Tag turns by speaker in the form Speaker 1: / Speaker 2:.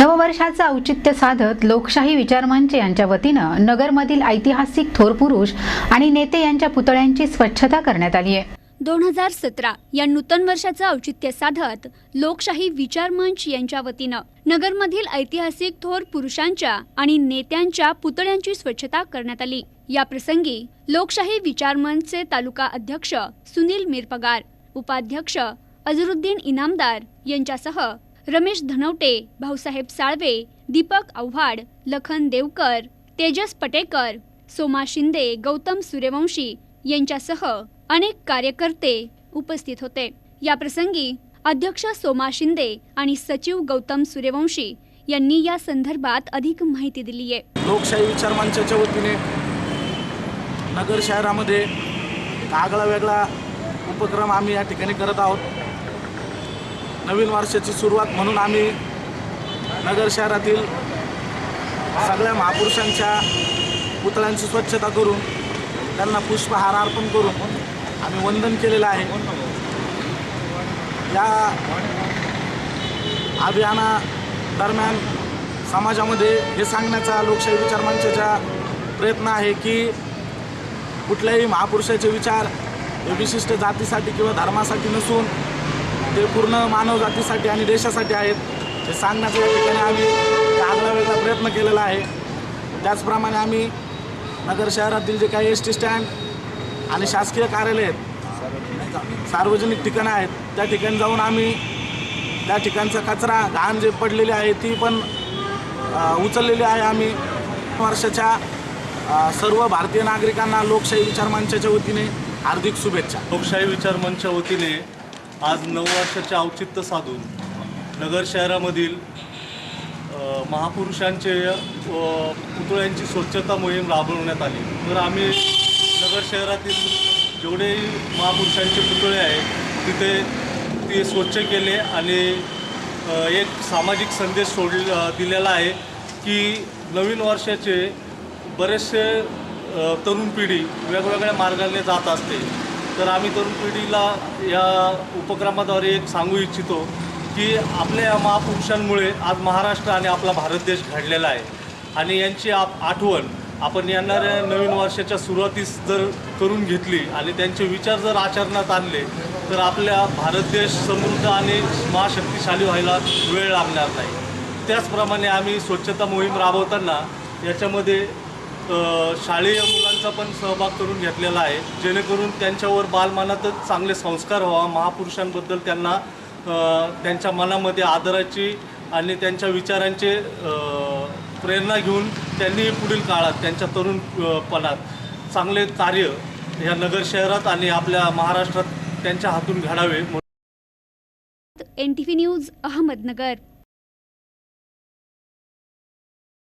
Speaker 1: नववर्षाचं औचित्य साधत लोकशाही विचारमंच यांच्या वतीनं नगरमधील ऐतिहासिक थोर पुरुष आणि नेते यांच्या पुतळ्यांची स्वच्छता करण्यात आली आहे.
Speaker 2: दोन हजार सतरा या नूतन वर्षाचं औचित्य साधत लोकशाही विचार मंच यांच्या वतीनं नगरमधील ऐतिहासिक थोर पुरुषांच्या आणि नेत्यांच्या पुतळ्यांची स्वच्छता करण्यात आली. या प्रसंगी लोकशाही विचार मंचचे तालुका अध्यक्ष सुनील मिरपगार उपाध्यक्ष अझरुद्दीन इनामदार यांच्यासह रमेश धनवटे भाऊसाहेब साळवे दीपक आव्हाड लखन देवकर तेजस पटेकर सोमा शिंदे गौतम सूर्यवंशी यांच्यासह अनेक कार्यकर्ते उपस्थित होते. याप्रसंगी अध्यक्ष सोमा शिंदे आणि सचिव गौतम सूर्यवंशी यांनी या संदर्भात अधिक माहिती दिली आहे.
Speaker 3: लोकशाही विचार मंचाच्या वतीने नगर शहरामध्ये आगळा वेगळा उपक्रम आम्ही या ठिकाणी करत आहोत. नवीन वर्षाची सुरुवात म्हणून आम्ही नगर शहरातील सगळ्या महापुरुषांच्या पुतळ्यांची स्वच्छता करून त्यांना पुष्पहार अर्पण करून आम्ही वंदन केलेलं आहे. या अभियानादरम्यान समाजामध्ये हे सांगण्याचा लोकशाही विचार मंचाचा प्रयत्न आहे की कुठल्याही महापुरुषाचे विचार हे विशिष्ट जातीसाठी किंवा धर्मासाठी नसून ते पूर्ण मानवजातीसाठी आणि देशासाठी आहेत. हे सांगण्याचा या ठिकाणी आम्ही आगळा वेगळा प्रयत्न केलेला आहे. त्याचप्रमाणे आम्ही नगर शहरातील जे काही एस टी स्टँड आणि शासकीय कार्यालय आहेत सार्वजनिक ठिकाणं आहेत त्या ठिकाणी जाऊन आम्ही त्या ठिकाणचा कचरा घाण जे पडलेली आहे ती पण उचललेली आहे आम्ही. वर्षाच्या सर्व भारतीय नागरिकांना लोकशाही विचार मंचाच्या वतीने हार्दिक शुभेच्छा.
Speaker 4: लोकशाही विचार मंचच्या वतीने आज नऊ वर्षाचे औचित्य साधून नगर शहरामधील महापुरुषांचे पुतळ्यांची स्वच्छता मोहीम राबवण्यात आली. तर आम्ही नगर शहरातील जेवढेही महापुरुषांचे पुतळे आहेत तिथे ते स्वच्छ केले आणि एक सामाजिक संदेश सोड दिलेला आहे की नवीन वर्षाचे बरेचसे तरुण पिढी वेगवेगळ्या मार्गाने जात असते. तर आम्ही तरुण पिढीला या उपक्रमाद्वारे एक सांगू इच्छितो की आपल्या या महापुरुषांमुळे आज महाराष्ट्र आणि आपला भारत देश घडलेला आहे. आणि यांची आप आठवण आपण येणाऱ्या नवीन वर्षाच्या सुरुवातीस जर करून घेतली आणि त्यांचे विचार जर आचरणात आणले तर आपल्या भारत देश समृद्ध आणि महाशक्तिशाली व्हायला वेळ लागणार नाही. त्याचप्रमाणे आम्ही स्वच्छता मोहीम राबवताना याच्यामध्ये शालेय मुलांचा पण सहभाग करून घेतलेला आहे. जेणेकरून त्यांच्यावर बालमानातच चांगले संस्कार व्हावा. महापुरुषांबद्दल त्यांना त्यांच्या मनामध्ये आदराची आणि त्यांच्या विचारांचे प्रेरणा घेऊन त्यांनी पुढील काळात त्यांच्या तरुणपणात चांगले कार्य ह्या नगर शहरात आणि आपल्या महाराष्ट्रात त्यांच्या हातून घडावे
Speaker 2: N T V news Ahmednagar.